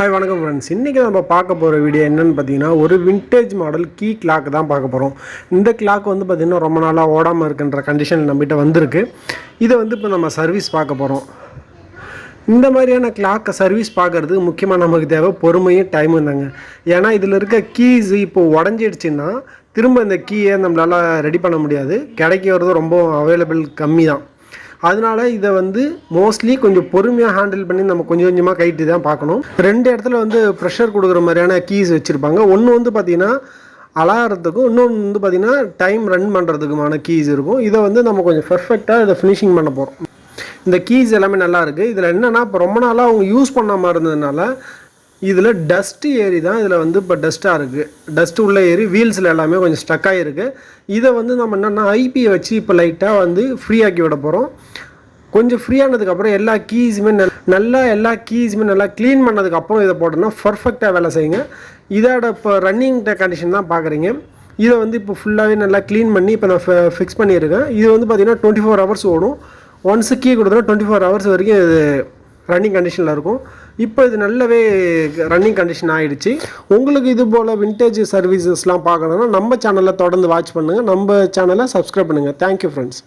Hi வணக்கம் friends இன்றைக்கி நம்ம பார்க்க போகிற வீடியோ என்னென்னு பார்த்தீங்கன்னா ஒரு விண்டேஜ் மாடல் கீ கிளாக் தான் பார்க்க போகிறோம் இந்த கிளாக் வந்து பார்த்திங்கன்னா ரொம்ப நாளாக ஓடாமல் இருக்குன்ற கண்டிஷன் நம்மகிட்ட வந்திருக்கு. இதை வந்து இப்போ நம்ம சர்வீஸ் பார்க்க போகிறோம் இந்த மாதிரியான கிளாக்கை சர்வீஸ் பார்க்குறதுக்கு முக்கியமாக நமக்கு தேவை பொறுமையும் டைமும் தாங்க. ஏன்னா இதில் இருக்க கீஸ் இப்போ உடஞ்சிடுச்சுன்னா திரும்ப இந்த கீயை நம்மளால் ரெடி பண்ண முடியாது. கிடைக்கிறது ரொம்ப அவைலபிள் கம்மி தான். அதனால இதை வந்து மோஸ்ட்லி கொஞ்சம் பொறுமையாக ஹேண்டில் பண்ணி நம்ம கொஞ்சம் கொஞ்சமாக கைட்டு தான் பார்க்கணும். ரெண்டு இடத்துல வந்து ப்ரெஷர் கொடுக்குற மாதிரியான கீஸ் வச்சுருப்பாங்க. ஒன்று வந்து பார்த்திங்கன்னா அலாரத்துக்கும் இன்னொன்று வந்து பார்த்திங்கன்னா டைம் ரன் பண்ணுறதுக்குமான கீஸ் இருக்கும். இதை வந்து நம்ம கொஞ்சம் பர்ஃபெக்டாக இதை ஃபினிஷிங் பண்ண போகிறோம் இந்த கீஸ் எல்லாமே நல்லா இருக்குது இதில் என்னென்னா இப்போ ரொம்ப நாளாக அவங்க யூஸ் பண்ணாமல் இருந்ததுனால இதில் டஸ்ட்டு ஏறி தான் இதில் வந்து இப்போ டஸ்ட்டாக இருக்குது டஸ்ட்டு உள்ளே ஏறி வீல்ஸில் எல்லாமே கொஞ்சம் ஸ்டக் ஆகிருக்கு இதை வந்து நம்ம என்னென்னா ஐபியை வச்சு இப்போ லைட்டாக வந்து ஃப்ரீ ஆக்கி விட போகிறோம் கொஞ்சம் ஃப்ரீயானதுக்கப்புறம் எல்லா கீஸுமே நல் நல்லா எல்லா கீஸுமே நல்லா க்ளீன் பண்ணதுக்கப்புறம் இதை போட்டோம்னா பர்ஃபெக்டாக வேலை செய்யுங்க. இதோட இப்போ ரன்னிங் கண்டிஷன் தான் பார்க்குறீங்க இதை வந்து இப்போ ஃபுல்லாகவே நல்லா க்ளீன் பண்ணி இப்போ நான் ஃபிக்ஸ் பண்ணியிருக்கேன். இது வந்து பார்த்திங்கன்னா டுவெண்ட்டி ஃபோர் ஹவர்ஸ் ஓடும். ஒன்ஸு கீ கொடுத்தா டுவெண்ட்டி ஃபோர் ஹவர்ஸ் வரைக்கும் இது ரன்னிங் கண்டிஷனில் இருக்கும். இப்போ இது நல்லாவே ரன்னிங் கண்டிஷன் ஆகிடுச்சு உங்களுக்கு இது போல் விண்டேஜ் சர்வீசஸ்லாம் பார்க்கணுன்னா நம்ம சேனலை தொடர்ந்து வாட்ச் பண்ணுங்கள் நம்ம சேனலை சப்ஸ்கிரைப் பண்ணுங்கள் தேங்க்யூ ஃப்ரெண்ட்ஸ்